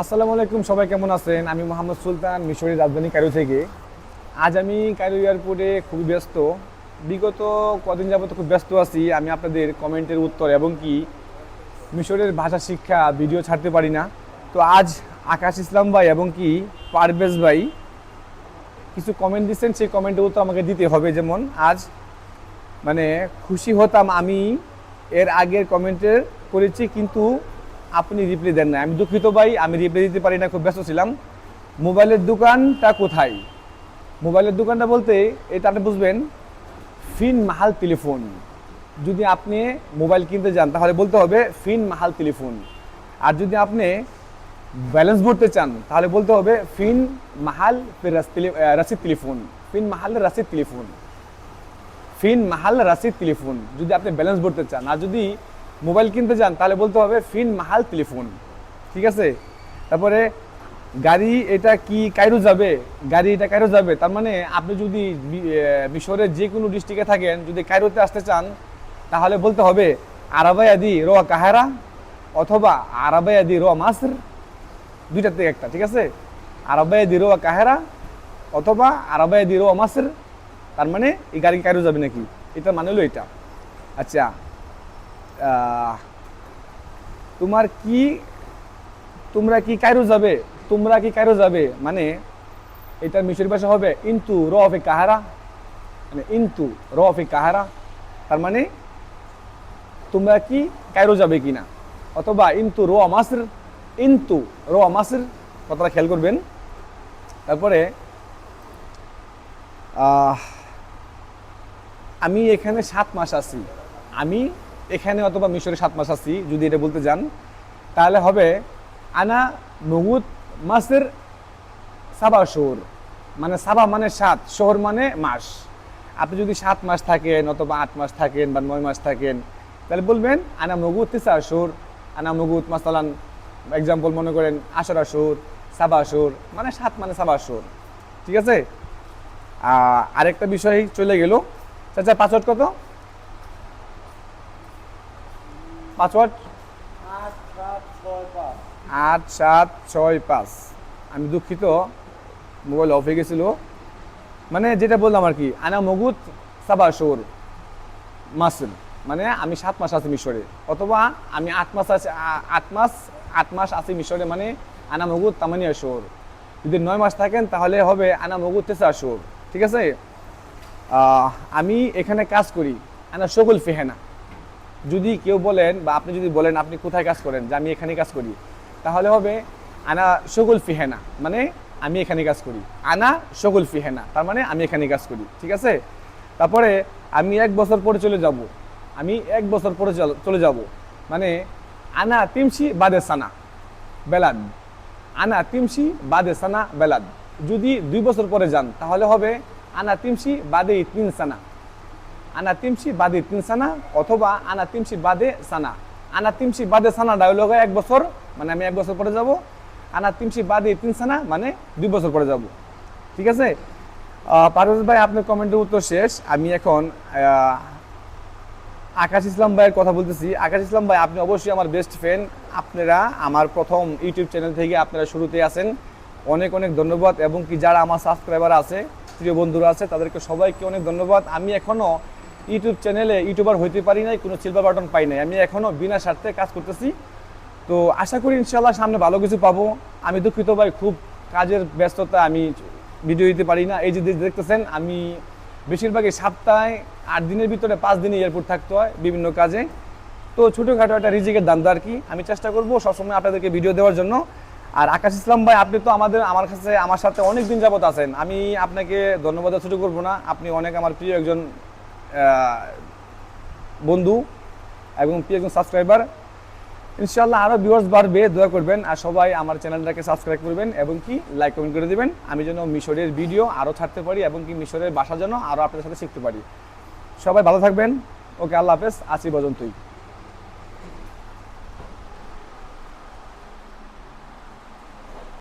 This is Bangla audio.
আসসালামু আলাইকুম, সবাই কেমন আছেন? আমি মোহাম্মদ সুলতান, মিশরের রাজধানী কায়রো থেকে। আজ আমি কায়রো এয়ারপোর্টে খুবই ব্যস্ত। বিগত কদিন যাবত খুব ব্যস্ত আছি। আমি আপনাদের কমেন্টের উত্তর এবং কি মিশরের ভাষা, শিক্ষা, ভিডিও ছাড়তে পারি না। তো আজ আকাশ ইসলাম ভাই এবং কি পারভেজ ভাই কিছু কমেন্ট দিচ্ছেন। সেই কমেন্টের উত্তর আমাকে দিতে হবে যেমন আজ। মানে খুশি হতাম আমি, এর আগের কমেন্টের করেছি, কিন্তু আপনি রিপ্লাই দেন না আমি দুঃখিত ভাই, আমি রিপ্লাই দিতে পারি না, খুব ব্যস্ত ছিলাম। মোবাইলের দোকানটা কোথায়? মোবাইলের দোকানটা বলতে, এটা আপনি বুঝবেন, ফিন মাহাল টেলিফোন। যদি আপনি মোবাইল কিনতে যান, তাহলে বলতে হবে ফিন মাহাল টেলিফোন। আর যদি আপনি ব্যালেন্স ভরতে চান, তাহলে বলতে হবে ফিন মাহাল রাসিদ টেলিফোন। ফিন মাহাল রাসিদ টেলিফোন। ফিন মাহাল রাসিদ টেলিফোন, যদি আপনি ব্যালেন্স ভরতে চান। আর যদি মোবাইল কিনতে চান তাহলে বলতে হবে ফিন মাহাল টেলিফোন ঠিক আছে? তারপরে গাড়ি এটা কি কায়রো যাবে? গাড়ি এটা কায়রো যাবে? তার মানে আপনি যদি মিশরের যে কোনো ডিস্ট্রিক্টে থাকেন, যদি কায়রোতে আসতে চান, তাহলে বলতে হবে আরাবায়াদি রো কাহারা অথবা আরাবায়াদি রো মাসর দুইটার থেকে একটা, ঠিক আছে? আরাবায়াদি রো কাহেরা অথবা আরাবায়াদি রো মাসর, তার মানে এই গাড়ি কায়রো যাবে নাকি? এটা মানে হলো এটা। আচ্ছা তোমার কি, তোমরা কি কায়রো যাবে? তোমরা কি কায়রো যাবে? মানে এটা মিশরি ভাষা হবে ইন্তু র অফে কাহারা। মানে ইন্তু র অফে কাহারা। তার মানে তোমরা কি কায়রো যাবে কিনা অথবা ইন্তু রো মাসর, ইন্তু রো মাসর, কথাটা খেয়াল করবেন। তারপরে আমি এখানে সাত মাস আছি। আমি এখানে অথবা মিশরে সাত মাস আছি, যদি এটা বলতে যান। তাহলে হবে আনা মগুত মাসের সাবা শোর মানে সাবা মানে সাত, শহর মানে মাস। আপনি যদি সাত মাস থাকেন অথবা আট মাস থাকেন বা নয় মাস থাকেন, তাহলে বলবেন আনা মগুত তিসা শোর আনা মগুত মাসালান এক্সাম্পল মনে করেন আশরা শোর সাবা শোর মানে সাত মানে সাবা শোর ঠিক আছে? আরেকটা বিষয় চলে গেল। চাচা পাসওয়ার্ড কত? পাসওয়ার্ড? আট সাত ছয় পাঁচ। আমি দুঃখিত, মোবাইল অফ হয়ে গেছিল। মানে যেটা বললাম আর কি, আনা মগুত সাবা শোর মাসুল। মানে আমি সাত মাস আছি মিশরে, অথবা আমি আট মাস আছি আট মাস আট মাস আছি মিশরে মানে আনা মগুত তামানিয়া শোর। যদি নয় মাস থাকেন, তাহলে হবে আনা মগুত তেসা শোর। ঠিক আছে? আমি এখানে কাজ করি, আনা শগুল ফেহেনা। যদি কেউ বলেন বা আপনি যদি বলেন, আপনি কোথায় কাজ করেন, যে আমি এখানে কাজ করি, তাহলে হবে আনা শগুল ফিহেনা মানে আমি এখানে কাজ করি। আনা শগুল ফিহেনা, তার মানে আমি এখানে কাজ করি, ঠিক আছে? তারপরে আমি এক বছর পরে চলে যাব, আমি এক বছর পরে চল- যাব মানে আনা তিমসি বাদে সানা, বেলাদ। আনা তিমসি বাদে সানা, বেলাদ। যদি দুই বছর পরে যান, তাহলে হবে আনা তিমসি বাদে তিন সানা। আনা তিমসি বাদে তিন সানা অথবা আনা তিমসি বাদে সানা। আনা তিমসি বাদে সানা ডায়লগ এক বছর মানে আমি এক বছর পরে যাব। আনা তিমসি বাদে তিন সানা মানে দুই বছর পরে যাব। ঠিক আছে? পারভেজ ভাই, আপনার কমেন্টের উত্তর শেষ। আমি এখন আকাশ ইসলাম ভাইয়ের কথা বলতেছি। আকাশ ইসলাম ভাই, আপনি অবশ্যই আমার বেস্ট ফ্রেন্ড আপনারা আমার প্রথম ইউটিউব চ্যানেল থেকে আপনারা শুরুতে আছেন। অনেক অনেক ধন্যবাদ। এবং কি যারা আমার সাবস্ক্রাইবার আছে, প্রিয় বন্ধুরা আছে, তাদেরকে সবাইকে অনেক ধন্যবাদ। আমি এখনও ইউটিউব চ্যানেলে ইউটিউবার হইতে পারি নাই, কোনো সিলভার বাটন পাই নাই। আমি এখনও বিনা স্বার্থে কাজ করতেছি। তো আশা করি ইনশাল্লাহ সামনে ভালো কিছু পাবো। আমি দুঃখিত ভাই, খুব কাজের ব্যস্ততা, আমি ভিডিও দিতে পারি না। এই যে দেখতেছেন, আমি বেশিরভাগই সপ্তাহে আট দিনের ভিতরে পাঁচ দিনে এয়ারপোর্ট থাকতে হয় বিভিন্ন কাজে। তো ছোটোখাটো একটা রিজিকের দাম আর কি। আমি চেষ্টা করব সবসময় আপনাদেরকে ভিডিও দেওয়ার জন্য। আর আকাশ ইসলাম ভাই, আপনি তো আমাদের, আমার কাছে, আমার সাথে অনেক দিন যাবত আছেন। আমি আপনাকে ধন্যবাদ সুযোগ করব না। আপনি অনেক আমার প্রিয় একজন বন্ধু এবং প্রিয় একজন সাবস্ক্রাইবার ইনশাল্লাহ আরও ভিউয়ার্স বাড়বে, দোয়া করবেন। আর সবাই আমার চ্যানেলটাকে সাবস্ক্রাইব করবেন এবং কি লাইক কমেন্ট করে দেবেন। আমি যেন মিশরের ভিডিও আরও ছাড়তে পারি এবং কি মিশরের বাসা যেন আরও আপনাদের সাথে শিখতে পারি। সবাই ভালো থাকবেন। ওকে, আল্লাহ হাফেজ। আসি পর্যন্তই।